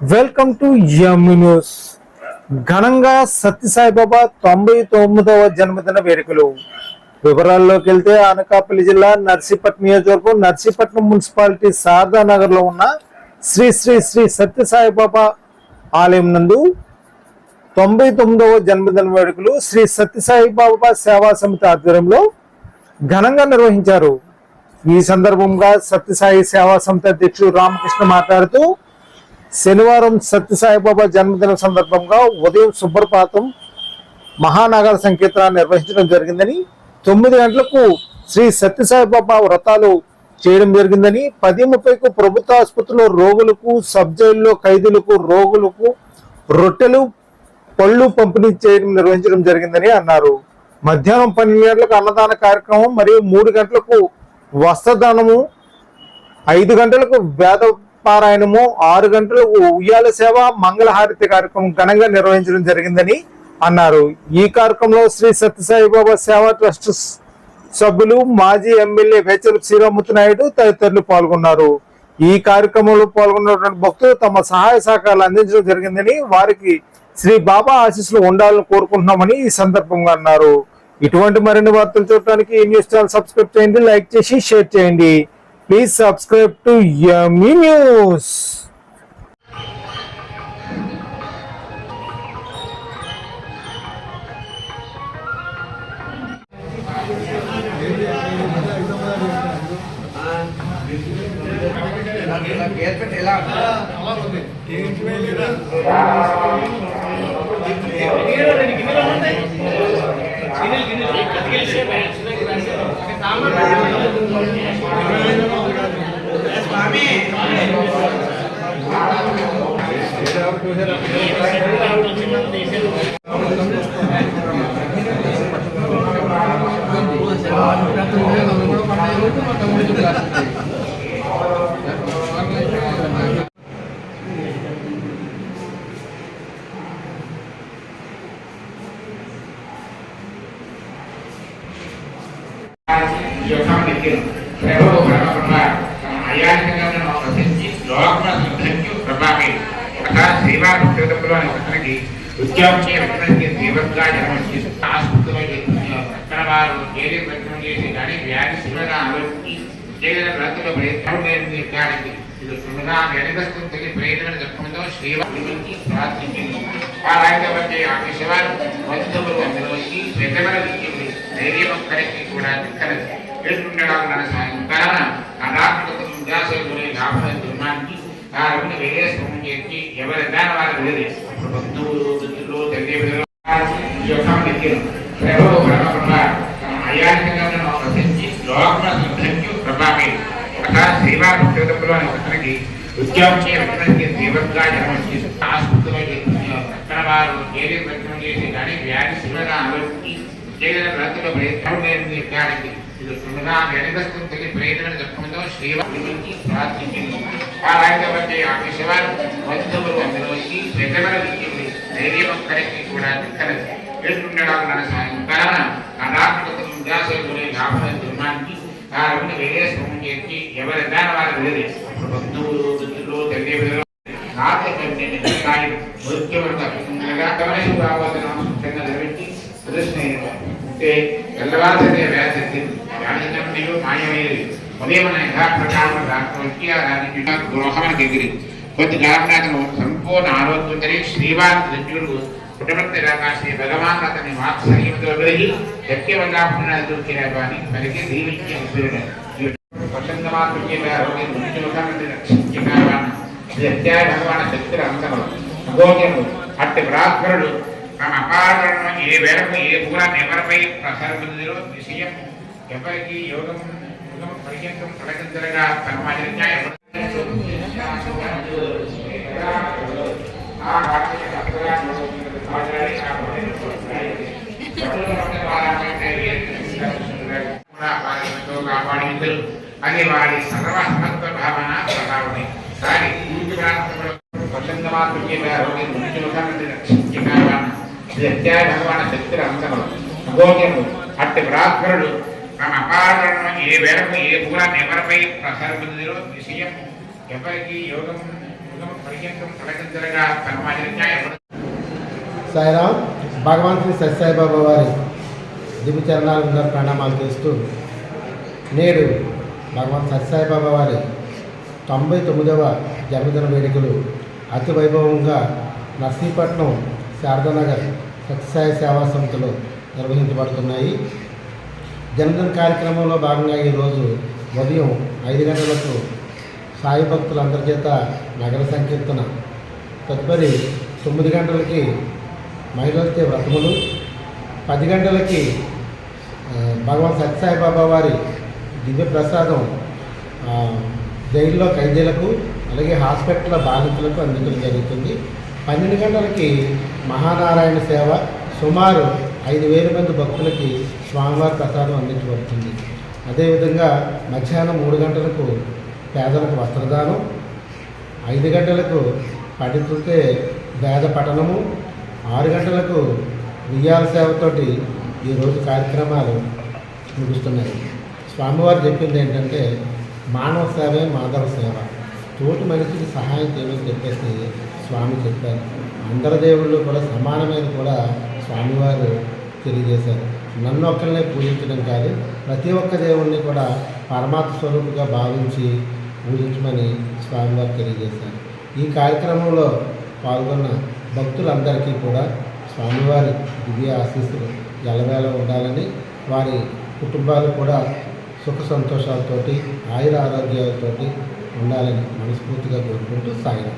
Welcome to yummy news. ఘనంగా సత్యసాయిబాబా తొంభై తొమ్మిదవ జన్మదిన వేడుకలు. వివరాల్లోకి వెళ్తే అనకాపల్లి జిల్లా నర్సీపట్నం నియోజకవర్గం నర్సీపట్నం మున్సిపాలిటీ శారదా నగర్లో ఉన్న శ్రీ శ్రీ శ్రీ సత్యసాయిబాబా ఆలయం నందు తొంభై తొమ్మిదవ జన్మదిన వేడుకలు శ్రీ సత్యసాయిబాబా సేవా సమితి ఆధ్వర్యంలో ఘనంగా నిర్వహించారు. ఈ సందర్భంగా సత్యసాయి సేవా సమితి అధ్యక్షుడు రామకృష్ణ మాట్లాడుతూ శనివారం సత్యసాయిబాబా జన్మదిన సందర్భంగా ఉదయం శుభ్రపాతం మహానగర సంకీర్తనాన్ని నిర్వహించడం జరిగిందని తొమ్మిది గంటలకు శ్రీ సత్యసాయిబాబా వ్రతాలు చేయడం జరిగిందని పది ముప్పైకు ప్రభుత్వ ఆసుపత్రిలో రోగులకు సబ్ జైల్లో ఖైదీలకు రోగులకు రొట్టెలు పళ్ళు పంపిణీ చేయడం నిర్వహించడం జరిగిందని అన్నారు. మధ్యాహ్నం పన్నెండు గంటలకు అన్నదాన కార్యక్రమం మరియు మూడు గంటలకు వస్త్రదానము ఐదు గంటలకు వేద పారాయణము ఆరు గంటలకు ఉయ్యాల సేవ మంగళహారతి కార్యక్రమం ఘనంగా నిర్వహించడం జరిగిందని అన్నారు. ఈ కార్యక్రమంలో శ్రీ సత్యసాయిబాబా సేవా ట్రస్ట్ సభ్యులు మాజీ ఎమ్మెల్యే వేచల శ్రీరామూర్తి నాయుడు తదితరులు పాల్గొన్నారు. ఈ కార్యక్రమంలో పాల్గొన్నటువంటి భక్తులు తమ సహాయ సహకారాలు అందించడం జరిగిందని వారికి శ్రీ బాబా ఆశీస్సులు ఉండాలని కోరుకుంటున్నామని ఈ సందర్భంగా అన్నారు. ఇటువంటి మరిన్ని వార్తలు చూడటానికి ఈ న్యూస్ ఛానల్ సబ్స్క్రైబ్ చేయండి లైక్ చేసి షేర్ చేయండి. Please subscribe to Yami news యోగం ప్రభు బ్రహ్మ అయానికంగా ప్రసిద్ధి లోకముల శుద్ధంకి ప్రభావి తథా శ్రీవారి భక్తులలో అతనికి ఉద్యోగం చేయడానికి దేవతగా ఆసుపత్రిలో అక్కడ వారు ఏది ప్రయత్నం చేసి కానీ వ్యాధి శివగా ఆలోచించి చేయగల ప్రయత్నం ఇది ప్రయత్నం చెప్పడంతో శ్రీవారి గురించి ప్రార్థించింది వచ్చే ఆ శివారు బంధువులు ధైర్యం ఒక్కరికి కూడా దిక్కలేదు కారణ దుర్మానికి ఆ రెండు చేసి ఎవరి దాని వారు వేరే బంధువులు మిత్రులు తల్లి బిడ్డలు ఈ యొక్క నెక్కిన ప్రభు బ్రహ్మ అయానికంగా ప్రసిద్ధి లోకముల శుద్ధంకి ప్రభావి తథా శ్రీవారి భక్తులలో అతనికి ఉద్యోగం చేయడానికి దేవతగా జన్మించి ఆసుపత్రిలో చేస్తున్నారు. అక్కడ వారు ఏది ప్రయత్నం చేసి కానీ వ్యాధి శివగా ఆలోచించి చేయగల వ్రతుల ప్రయత్నం లేదు నిర్ధారించి ఇది సుమగా వెనకస్తుంది తల్లి ప్రయత్నం చెప్పడంతో శ్రీవారి గురించి ప్రార్థించింది ఆ రాజ్య వచ్చే ఆ శివారు బంధువులు అందరూ వచ్చి పెద్దల విజయం ధైర్యం ఒక్కరికి కూడా దిక్కలేదు ఎదురుండడం సాయంకాలం కారణ ఆ వ్యాపారం ధర్మానికి ఆ రెండు వేరేశ్వరం చెప్పి ఎవరి దాని వారు వేరే బంధువులు మిత్రులు తల్లి బిడ్డలు వ్యాధి మాయమయ్యేది ఉదయం యథాప్రకారం దాంట్లో ఆ దానికి ఎగిరి కొద్ది కారణాలను సంపూర్ణ ఆరోగ్యంతో శ్రీవారి ద్రవ్యుడు పుట్టమర్తి రాగా శ్రీ భగవాన్ అతని వాత్సల్యంతో వెలిగి శక్తి వల్ల పుణ్యాలు అని పలికి దీవించి వసంత మాతృకి రక్షించిన భగవాన్ శక్తుల అందరూ అగోచరు అట్టి బ్రాహ్మణుడు తమ అపారణను ఏ వేరకు ఏ పూరాన్ని ఎవరిపై ప్రసరించదో విషయం ఎవరికి యోగం యోగం పర్యంతం తొలగించగా పరమాచర్య అది వారి సర్వసమత్వ భావన ప్రభావమే దాని పూర్తి ప్రసంగ మాత్రమే మాతృకి భగవాన్ శక్తులు అందరూ అగోచరు అట్టి బ్రాహ్మణుడు తమ అపారణను ఏ వేరకు ఏ పూరాన్ని ఎవరిపై ప్రసరించదో విషయం ఎవరికి యోగం పర్యంతం తలకిందరగా సమాజంగా సాయిరామ్ భగవాన్ శ్రీ సత్యసాయిబాబా వారి దివ్య చరణాల ప్రణామాలు చేస్తూ నేడు భగవాన్ సత్యసాయిబాబా వారి తొంభై తొమ్మిదవ జన్మదిన వేడుకలు అతి వైభవంగా నర్సీపట్నం శారదానగర్ సత్యసాయి సేవా సంస్థలో నిర్వహించబడుతున్నాయి. జన్మదిన కార్యక్రమంలో భాగంగా ఈరోజు ఉదయం ఐదు గంటలకు సాయి భక్తులందరి చేత నగర సంకీర్తన తదుపరి తొమ్మిది గంటలకి మహిళలతో వ్రతములు పది గంటలకి భగవాన్ సత్యసాయిబాబా వారి దివ్య ప్రసాదం జైల్లో ఖైదీలకు అలాగే హాస్పిటల్లో బాధితులకు అందించడం జరుగుతుంది. పన్నెండు గంటలకి మహానారాయణ సేవ సుమారు ఐదు వేల మంది భక్తులకి స్వామివారి ప్రసాదం అందించబడుతుంది. అదేవిధంగా మధ్యాహ్నం మూడు గంటలకు పేదలకు వస్త్రదానం ఐదు గంటలకు పండితులతో వేద పఠనము ఆరు గంటలకు ఉయ్యాల సేవతోటి ఈరోజు కార్యక్రమాలు ముగుస్తున్నాయి. స్వామివారు చెప్పింది ఏంటంటే మానవ సేవే మాధవ సేవ. తోటి మనిషికి సహాయం చేయమని చెప్పేసి స్వామి చెప్పారు. అందరి దేవుళ్ళు కూడా సమానమైన కూడా స్వామివారు తెలియజేశారు. నన్ను ఒక్కరినే పూజించడం కాదు ప్రతి ఒక్క దేవుణ్ణి కూడా పరమాత్మ స్వరూపుగా భావించి పూజించమని స్వామివారు తెలియజేశారు. ఈ కార్యక్రమంలో పాల్గొన్న భక్తులందరికీ కూడా స్వామివారి దివ్య ఆశీస్సులు ఎలవేళ ఉండాలని వారి కుటుంబాలు కూడా సుఖ సంతోషాలతోటి ఆయుర ఆరోగ్యాలతోటి ఉండాలని మనస్ఫూర్తిగా కోరుకుంటూ సాగినాం.